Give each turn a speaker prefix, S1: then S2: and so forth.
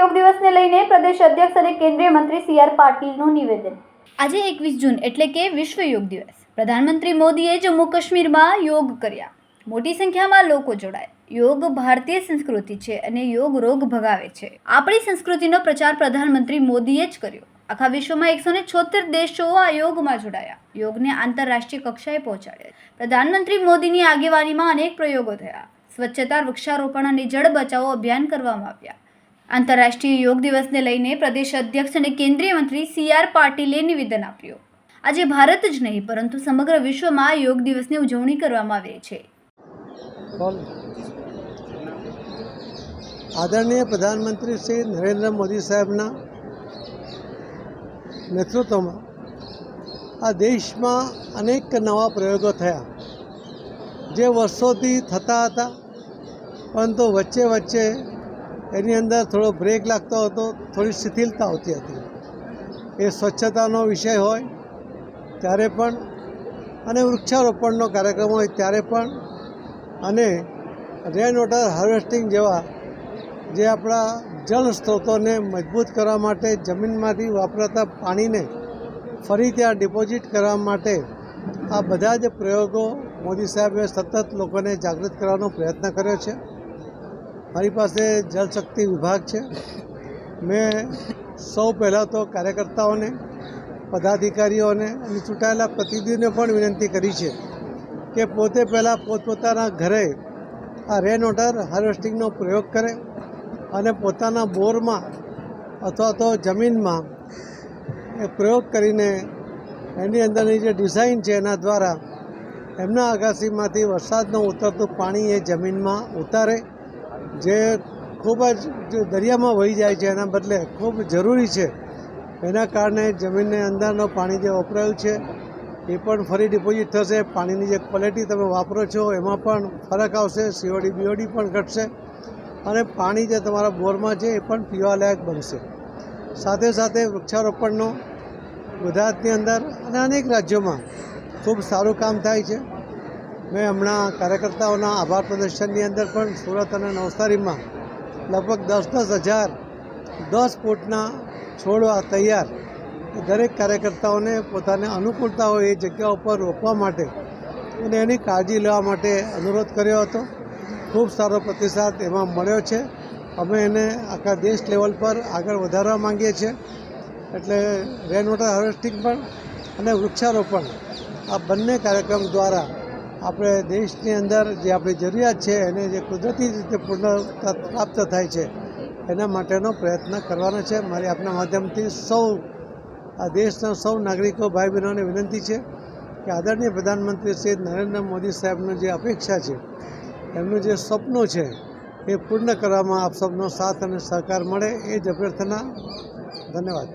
S1: યોગ દિવસને લઈને પ્રદેશ અધ્યક્ષ અને કેન્દ્રીય મંત્રી સી આર પાટીલનું નિવેદન. આજે એકવીસ જૂન એટલે કે વિશ્વ યોગ દિવસ. પ્રધાનમંત્રી મોદીએ જમ્મુ કાશ્મીરમાં યોગ કર્યા. મોટી સંખ્યામાં લોકો જોડાયા. યોગ ભારતીય સંસ્કૃતિ છે અને યોગ રોગ ભગાવે છે. આપણી સંસ્કૃતિનો પ્રચાર પ્રધાનમંત્રી મોદીએ જ કર્યો. આખા વિશ્વમાં એકસો ને છોતેર દેશો આ યોગમાં જોડાયા. યોગને આંતરરાષ્ટ્રીય કક્ષાએ પહોંચાડ્યા. પ્રધાનમંત્રી મોદીની આગેવાનીમાં અનેક પ્રયોગો થયા. સ્વચ્છતા, વૃક્ષારોપણ અને જળ બચાવો અભિયાન કરવામાં આવ્યા. આંતરરાષ્ટ્રીય યોગ દિવસને લઈને પ્રદેશ અધ્યક્ષ અને કેન્દ્રીય મંત્રી સી આર પાટીલે નિવેદન આપ્યું. આજે ભારત જ નહીં, પરંતુ સમગ્ર વિશ્વમાં યોગ દિવસની ઉજવણી કરવામાં આવે છે.
S2: આદરણીય પ્રધાનમંત્રી શ્રી નરેન્દ્ર મોદી સાહેબના નેતૃત્વમાં આ દેશમાં અનેક નવા પ્રયોગો થયા, જે વર્ષોથી થતા હતા, પરંતુ વચ્ચે વચ્ચે એની અંદર થોડો બ્રેક લાગતો હતો, થોડી શિથિલતા આવતી હતી. એ સ્વચ્છતાનો વિષય હોય ત્યારે પણ, અને વૃક્ષારોપણનો કાર્યક્રમ હોય ત્યારે પણ, અને રેન વોટર હાર્વેસ્ટિંગ જેવા જે આપણા જળ સ્ત્રોતોને મજબૂત કરવા માટે જમીનમાંથી વાપરાતા પાણીને ફરી ત્યાં ડિપોઝિટ કરવા માટે આ બધા જ પ્રયોગો મોદી સાહેબે સતત લોકોને જાગૃત કરવાનો પ્રયત્ન કર્યો છે. મારી પાસે જળશક્તિ વિભાગ છે. મેં સૌ પહેલાં તો કાર્યકર્તાઓને, પદાધિકારીઓને અને ચૂંટાયેલા પ્રતિનિધિઓને પણ વિનંતી કરી છે કે પોતે પહેલાં પોતપોતાના ઘરે આ રેન વોટર હાર્વેસ્ટિંગનો પ્રયોગ કરે અને પોતાના બોરમાં અથવા તો જમીનમાં એ પ્રયોગ કરીને એની અંદરની જે ડિઝાઇન છે એના દ્વારા એમના અગાસીમાંથી વરસાદનું ઉતરતું પાણી એ જમીનમાં ઉતારે જે ખૂબ જ દરિયામાં વહી જાય છે, એના બદલે ખૂબ જરૂરી છે. એના કારણે જમીનની અંદરનો પાણી જે વપરાયું છે, એ પણ ફરી ડિપોઝિટ થશે. પાણીની જે ક્વોલિટી તમે વાપરો છો, એમાં પણ ફરક આવશે સીઓડી બીઓડી પણ ઘટશે અને પાણી જે તમારા બોરમાં છે, એ પણ પીવાલાયક બનશે. સાથે સાથે વૃક્ષારોપણનો ગુજરાતની અંદર અને અનેક રાજ્યોમાં ખૂબ સારું કામ થાય છે. મેં હમણાં કાર્યકર્તાઓના આભાર પ્રદર્શનની અંદર પણ સુરત અને નવસારીમાં લગભગ દસ દસ હજાર દસ ફૂટના છોડવા તૈયાર દરેક કાર્યકર્તાઓને પોતાને અનુકૂળતા હોય એ જગ્યા ઉપર રોપવા માટે અને એની કાળજી લેવા માટે અનુરોધ કર્યો હતો. ખૂબ સારો પ્રતિસાદ એમાં મળ્યો છે. અમે એને આખા દેશ લેવલ પર આગળ વધારવા માંગીએ છીએ. એટલે રેન વોટર હાર્વેસ્ટિંગ પણ અને વૃક્ષારોપણ આ બંને કાર્યક્રમ દ્વારા આપણે દેશની અંદર જે આપણી જરૂરિયાત છે, એને જે કુદરતી રીતે પૂર્ણ પ્રાપ્ત થાય છે, એના માટેનો પ્રયત્ન કરવાનો છે. મારી આપના માધ્યમથી સૌ, આ દેશના સૌ નાગરિકો ભાઈ બહેનોને વિનંતી છે કે આદરણીય પ્રધાનમંત્રી શ્રી નરેન્દ્ર મોદી સાહેબનું જે અપેક્ષા છે, એમનું જે સપનું છે, એ પૂર્ણ કરવામાં આપ સૌનો સાથ અને સહકાર મળે, એ જ અભ્યર્થના. ધન્યવાદ.